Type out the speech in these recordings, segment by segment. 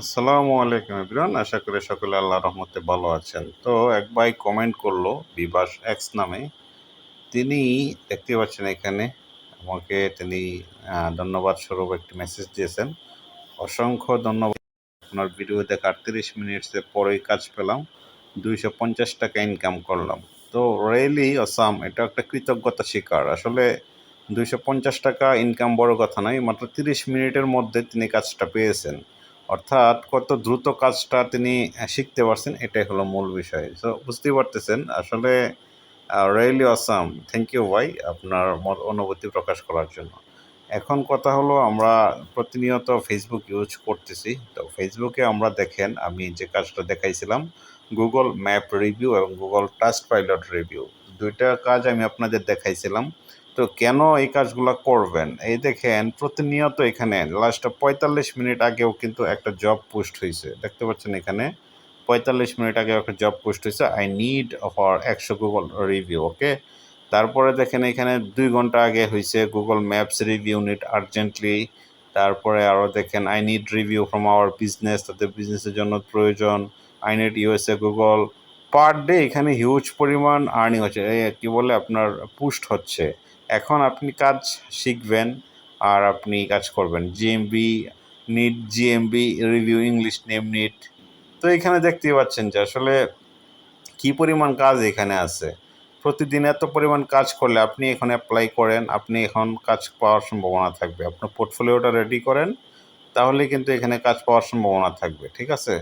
আসসালামু আলাইকুম ইবরান আশা করি সকলে আল্লাহ রহমতে ভালো আছেন। তো এক ভাই কমেন্ট করল বিবাস এক্স নামে। তিনি দেখতে পাচ্ছেন এখানে আমাকে, তিনি ধন্যবাদ স্বরূপ একটি মেসেজ দিয়েছেন। অসংখ্য ধন্যবাদ। আপনার ভিডিও দেখে আটত্রিশ মিনিটসের পরেই কাজ পেলাম, দুইশো পঞ্চাশ টাকা ইনকাম করলাম। তো রিয়েলি অসাম এটা একটা কৃতজ্ঞতা শিকার। আসলে দুইশো পঞ্চাশ টাকা ইনকাম বড় কথা নয়, মাত্র তিরিশ মিনিটের মধ্যে তিনি কাজটা পেয়েছেন। অর্থাৎ কত দ্রুত কাজটা তিনি শিখতে পারছেন, এটাই হলো মূল বিষয়। সো বুঝতেই পারতেছেন, আসলে রিয়েলি অসাম থ্যাংক ইউ ভাই, আপনার অনুভূতি প্রকাশ করার জন্য। এখন কথা হলো, আমরা প্রতিনিয়ত ফেসবুক ইউজ করতেছি। তো ফেসবুকে আমরা দেখেন, আমি যে কাজটা দেখাইছিলাম গুগল ম্যাপ রিভিউ এবং গুগল টাস্ক পাইলট রিভিউ দুইটা কাজ আমি আপনাদের দেখাইছিলাম। তো কেন এই কাজগুলো করবেন? এই দেখেন, প্রতিনিয়ত এখানে লাস্ট পঁয়তাল্লিশ মিনিট আগেও কিন্তু একটা জব পোস্ট হয়েছে দেখতে পাচ্ছেন এখানে? পঁয়তাল্লিশ মিনিট আগে একটা জব পোস্ট হয়েছে আই নিড ফর একশো গুগল রিভিউ ওকে তারপরে দেখেন এখানে দুই ঘণ্টা আগে হয়েছে Google maps review need urgently তারপরে আরও দেখেন I need review from our business তাদের বিজনেসের জন্য প্রয়োজন। I need USA Google per day এখানে হিউজ পরিমাণ আর্নিং হচ্ছে। কী বলে? আপনার পুস্ট হচ্ছে। এখন আপনি কাজ শিখবেন আর আপনি কাজ করবেন। GMB need GMB review English name need তো এখানে দেখতেই পাচ্ছেন যে আসলে কি পরিমাণ কাজ এখানে আছে। প্রতিদিন এত পরিমাণ কাজ করলে আপনি এখানে অ্যাপ্লাই করেন, আপনি এখন কাজ পাওয়ার সম্ভাবনা থাকবে। আপনার পোর্টফোলিওটা রেডি করেন, তাহলে কিন্তু এখানে কাজ পাওয়ার সম্ভাবনা থাকবে। ঠিক আছে?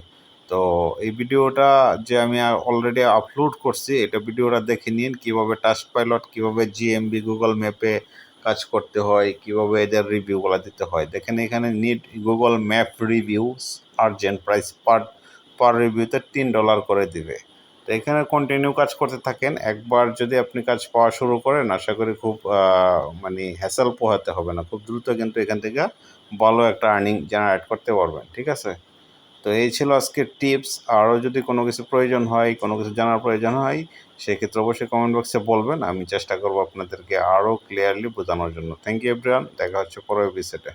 তো এই ভিডিওটা যে আমি অলরেডি আপলোড করছি, এটা ভিডিওটা দেখে নিন, কীভাবে টাস্ক পাইলট কীভাবে জিএমবি গুগল ম্যাপে কাজ করতে হয়, কীভাবে এদের রিভিউগুলো দিতে হয়। দেখেন এখানে need Google map reviews urgent price per per রিভিউতে তিন ডলার করে দিবে। তো এখানে কন্টিনিউ কাজ করতে থাকেন। একবার যদি আপনি কাজ পাওয়া শুরু করেন, আশা করি খুব মানে হ্যাসেল পোহাতে হবে না। খুব দ্রুত কিন্তু এখান থেকে ভালো একটা আর্নিং জেনারেট করতে পারবেন, ঠিক আছে? তো এই ছিল আজকের টিপস। আরও যদি কোনো কিছু প্রয়োজন হয়, কোনো কিছু জানার প্রয়োজন হয়, সেক্ষেত্রে অবশ্যই কমেন্ট বক্সে বলবেন। আমি চেষ্টা করব আপনাদেরকে আরও ক্লিয়ারলি বোঝানোর জন্য। থ্যাংক ইউ এভরিওয়ান দেখা হচ্ছে পরের ভিসেটে